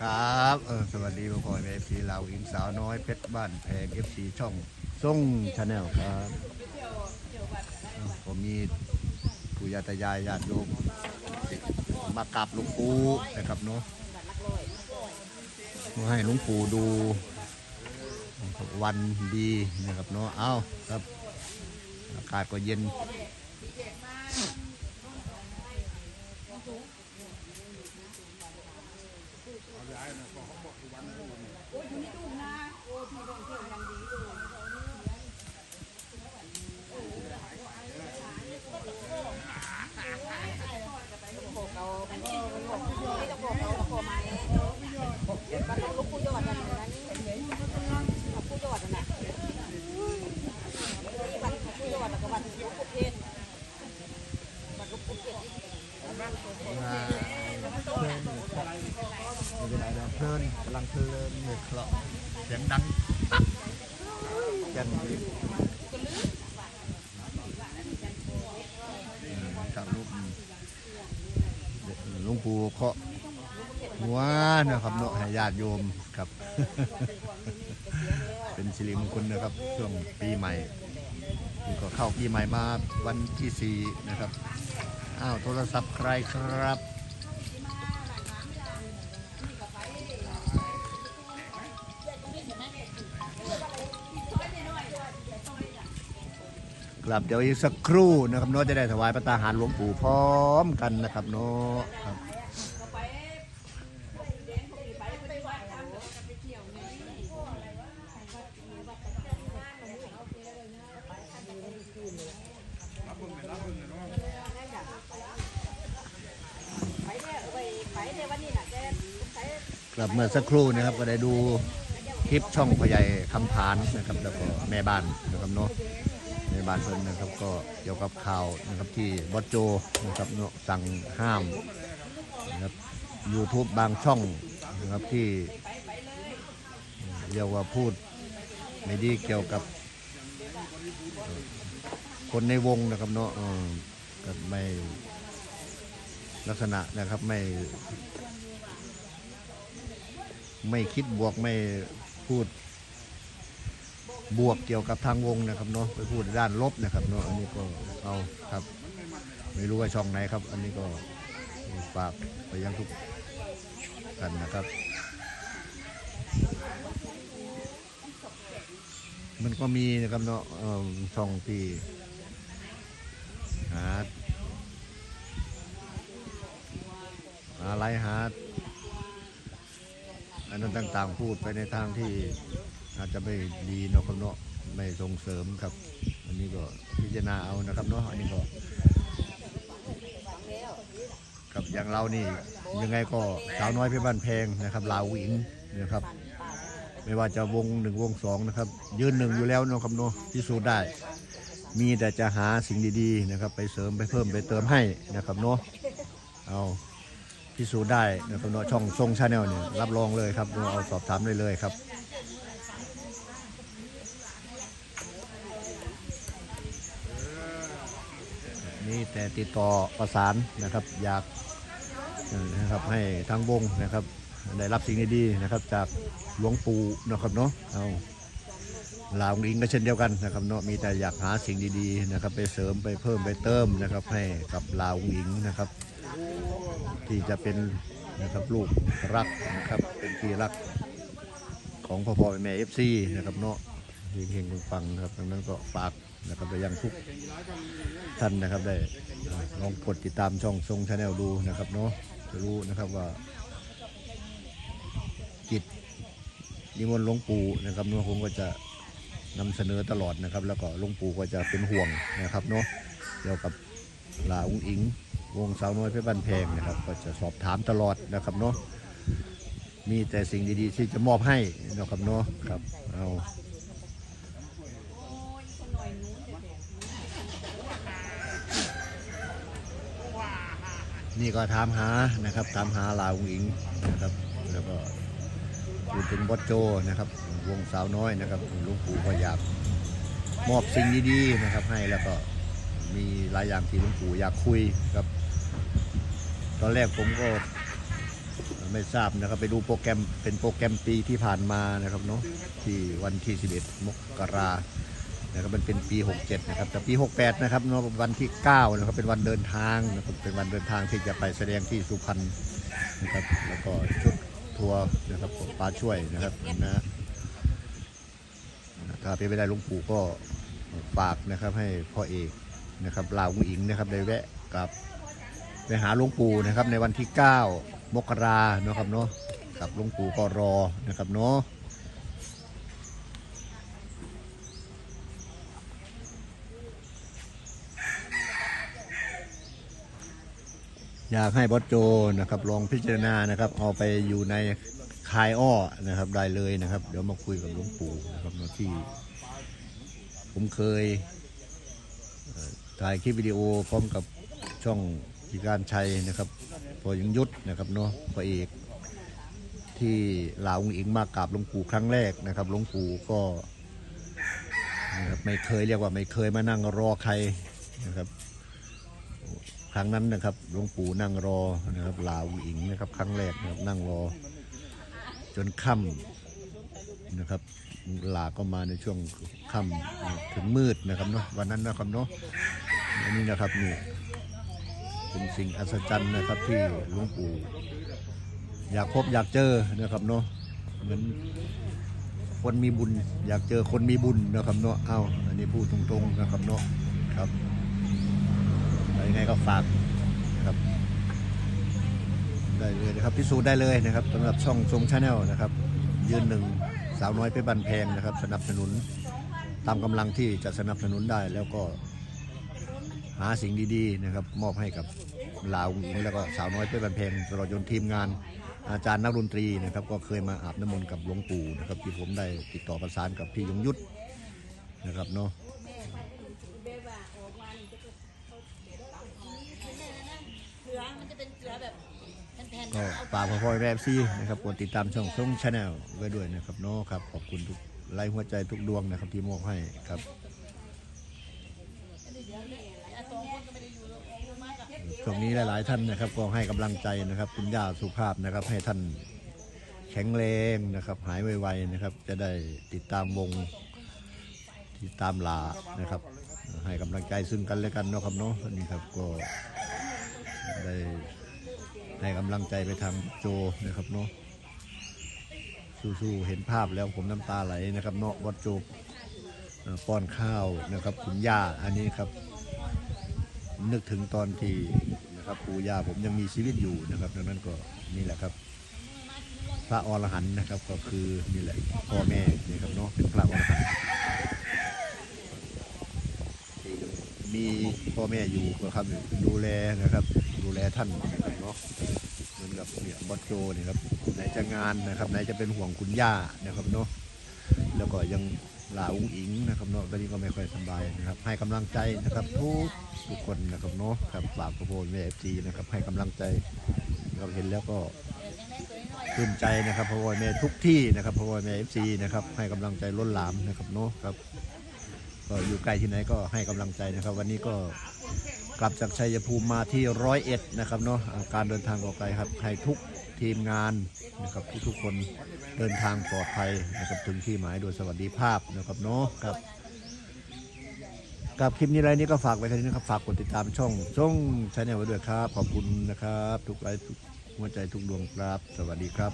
ครับเออสวัสดีพ่อพ่อเอฟซีลาวอินสาวน้อยเพชรบ้านแพงเอฟซีช่องส่งชาแนลครับเออผมมีปู่ย่าตายายญาติโยมมากราบหลวงปู่นะครับเนาะมาให้หลวงปู่ดูวันดีนะครับเนาะเอ้าครับอากาศก็เย็น โอ้ยอยู่นี่ดูนะ โอ้ยพี่โดนเที่ยวยังดีดูเพลินไม่เป็นไรนะเพลินกำลังเพลินเลยเคราะห์เสียงดังปั๊บ กันดีกับลูกหลุงปู่เคาะหัวนะครับเนาะให้ญาติโยมครับ เป็นสิริมงคลนะครับ ช่วงปีใหม่นี่ก็เข้าปีใหม่มาวันที่สี่นะครับ อ้าวโทรศัพท์ใครครับ ครับเดี๋ยวอีกสักครู่นะครับเนาะจะได้ถวายพระตาหารหลวงปู่พร้อมกันนะครับเนาะครับกลับเมื่อสักครู่นะครับก็ได้ดูคลิปช่องพ่อใหญ่คำผานนะครับแล้วก็แม่บ้านนะครับเนาะ บานเพิ่นนะครับ ก็เกี่ยวกับข่าวนะครับที่บอสโจนะครับเนาะสั่งห้ามนะครับยูทูบบางช่องนะครับที่เรียกว่าพูดไม่ดีเกี่ยวกับ คนในวงนะครับเนาะก็ไม่ลักษณะนะครับไม่ ไม่คิดบวกไม่พูด บวกเกี่ยวกับทางวงนะครับเนาะไปพูดด้านลบนะครับเนาะอันนี้ก็เอาครับ ไม่รู้ว่าช่องไหนครับ อันนี้ก็ฝากไปยังทุกท่านนะครับ มันก็มีนะครับเนาะช่องที่หาหาไลฟ์หาอันนั้นต่างๆพูดไปในทางที่ อาจจะไม่ดีเนาะครับเนาะไม่ส่งเสริมครับ อันนี้ก็พิจารณาเอานะครับเนาะอันนี้ก็กับอย่างเรานี่ยังไงก็สาวน้อยเพี่บ้านแพงนะครับ ลาวหญิงนะครับ ไม่ว่าจะวงหนึ่งวงสองนะครับ ยืนหนึ่งอยู่แล้วเนาะครับเนาะพิสูจน์ได้ มีแต่จะหาสิ่งดีๆนะครับ ไปเสริมไปเพิ่มไปเติมให้นะครับเนาะเอาพิสูจน์ได้นะครับเนาะช่องทรงชาแนลเนี่ยรับรองเลยครับเราเอาสอบถามได้เลยครับ นี่แต่ติดต่อประสานนะครับอยากนะครับให้ทางวงนะครับได้รับสิ่งดีๆนะครับจากหลวงปู่นะครับเนาะเอาลาวอิงก็เช่นเดียวกันนะครับเนาะมีแต่อยากหาสิ่งดีๆนะครับไปเสริมไปเพิ่มไปเติมนะครับให้กับลาวอิงนะครับ ที่จะเป็นนะครับลูกรักนะครับเป็นที่รักของพ่อพ่อแม่เอฟซีนะครับเนาะเฮงๆฟังๆนะครับดังนั้นก็ฝาก นะครับไปยังทุกท่านนะครับได้ลองกดติดตามช่องทรงชาแนลดูนะครับเนาะจะรู้นะครับว่าจิตนิมนต์หลวงปู่นะครับเนาะผมก็จะนำเสนอตลอดนะครับ แล้วก็หลวงปู่ก็จะเป็นห่วงนะครับเนาะเกี่ยวกับลาอุ้งอิง วงสาวน้อยเพชรบ้านแพงนะครับ ก็จะสอบถามตลอดนะครับเนาะมีแต่สิ่งดีๆที่จะมอบให้นะครับเนาะครับเอา นี่ก็ถามหานะครับถามหาลาวหญิงนะครับ แล้วก็พูดถึงบอสโจนะครับ วงสาวน้อยนะครับหลุงปู่ก็อยากมอบสิ่งดีๆนะครับ ให้แล้วก็มีหลายอย่างที่หลุงปู่อยากคุยกับ ตอนแรกผมก็ไม่ทราบนะครับ ไปดูโปรแกรมเป็นโปรแกรมปีที่ผ่านมานะครับเนาะที่วันที่ 11 มกรา นะครับมันเป็นปี 67 นะครับแต่ปี 68 นะครับเนาะวันที่ 9 นะครับเป็นวันเดินทางนะครับเป็นวันเดินทางที่จะไปแสดงที่สุพรรณนะครับแล้วก็ชุดทัวร์นะครับของปาช่วยนะครับนะถ้าเป็นไปได้หลวงปู่ก็ฝากนะครับให้พ่อเอกนะครับลาวงอิงนะครับได้แวะกลับไปหาหลวงปู่นะครับในวันที่ 9 มกราเนาะครับเนาะกับหลวงปู่ก็รอนะครับเนาะ อยากให้บอสโจนะครับลองพิจารณานะครับ เอาไปอยู่ในคายอ้อนะครับได้เลยนะครับ เดี๋ยวมาคุยกับหลวงปู่นะครับที่ ผมเคยถ่ายคลิปวิดีโอพร้อมกับช่องพิการชัยนะครับพอยังยุทธนะครับเนาะพระเอกที่ลาวองอิงมากราบหลวงปู่ครั้งแรกนะครับหลวงปู่ก็นะครับไม่เคยเรียกว่าไม่เคยมานั่งรอใครนะครับ รั้งนั้นนะครับหลวงปู่นั่งรอนะครับลาวอิงนะครับ ครั้งแรกนะครับนั่งรอ จนค่ำนะครับลาก็มาในช่วงค่ำถึงมืดนะครับเนาะวันนั้นนะครับเนาะอันนี้นะครับนี่เป็นสิ่งอัศจรรย์นะครับที่หลวงปู่อยากพบอยากเจอนะครับเนาะเหมือนคนมีบุญ อยากเจอคนมีบุญนะครับเนาะเอาอันนี้พูดตรงๆนะครับเนาะครับ ยังไงก็ฝากนะครับได้เลยนะครับพิสูจน์ได้เลยนะครับสำหรับช่องชงชาแนลนะครับ ยืนหนึ่งสาวน้อยเพชรบันแพงนะครับ สนับสนุนตามกำลังที่จะสนับสนุนได้แล้วก็หาสิ่งดีๆนะครับ มอบให้กับลาวหญิงแล้วก็สาวน้อยเพชรบันแพงตลอดจนทีมงานอาจารย์นักดนตรีนะครับ ก็เคยมาอาบน้ำมนต์กับหลวงปู่นะครับที่ผมได้ติดต่อประสานกับพี่ยงยุทธนะครับเนาะ เกลือมันจะ เป็นเกลือแบบแผ่นๆก็เอาฝากพ่อพ่อแม่ซีนะครับกดติดตามช่องชงชาแนลไว้ด้วยนะครับเนาะครับขอบคุณทุกไลค์หัวใจทุกดวงนะครับที่มอบให้ครับเอาสองคนก็ไม่ได้อยู่หรอกอยู่มากอะช่วงนี้หลาย ๆ ท่านนะครับ ก็ให้กำลังใจนะครับ คุณย่าสุภาพนะครับ ให้ท่านแข็งแรงนะครับ หายไว ๆ นะครับ จะได้ติดตามวงติดตามลานะครับ ให้กำลังใจซึ่งกันและกันเนาะครับเนาะนี่ครับก็ ได้ให้กำลังใจไปทางโจนะครับเนาะสู้ๆเห็นภาพแล้วผมน้ำตาไหลนะครับ เนาะวัดโจป้อนข้าวนะครับคุณย่าอันนี้ครับ นึกถึงตอนที่นะครับปู่ย่าผมยังมีชีวิตอยู่นะครับดังนั้นก็นี่แหละครับ พระอรหันต์นะครับก็คือนี่แหละพ่อแม่นี่ครับเนาะเป็นพระอรหันต์ที่ มีพ่อแม่อยู่ก็ครับดูแลนะครับ ดูแลท่านเนาะเหมือนกับเนี่ยบอสโจนี่ครับไหนจะงานนะครับไหนจะเป็นห่วงคุณย่านะครับเนาะแล้วก็ยังหลาอุ้งอิงนะครับเนาะตอนนี้ก็ไม่ค่อยสบายนะครับ ให้กำลังใจนะครับทุกทุกคนนะครับเนาะครับฝากพระโพธิ์แม่เอฟซีนะครับ ให้กำลังใจนะครับเห็นแล้วก็ปลื้มใจนะครับพราะว่าแม่ทุกที่นะครับพราะว่าแม่เอฟซีนะครับให้กำลังใจล้นหลามนะครับเนาะครับ ก็อยู่ไกลที่ไหนก็ให้กำลังใจนะครับ วันนี้ก็กลับจากชัยภูมิมาที่ร้อยเอ็ดนะครับเนาะการเดินทางออกไกลครับให้ทุกทีมงานนะครับทุกๆคนเดินทางปลอดภัยนะครับถึงที่หมายโดยสวัสดิภาพนะครับเนาะครับกับคลิปนี้ไรนี้ก็ฝากไว้แค่นี้นะครับ ฝากกดติดตามช่องช่องชาแนลไว้ด้วยครับ ขอบคุณนะครับ ทุกไลค์ทุกหัวใจทุกดวงครับ สวัสดีครับ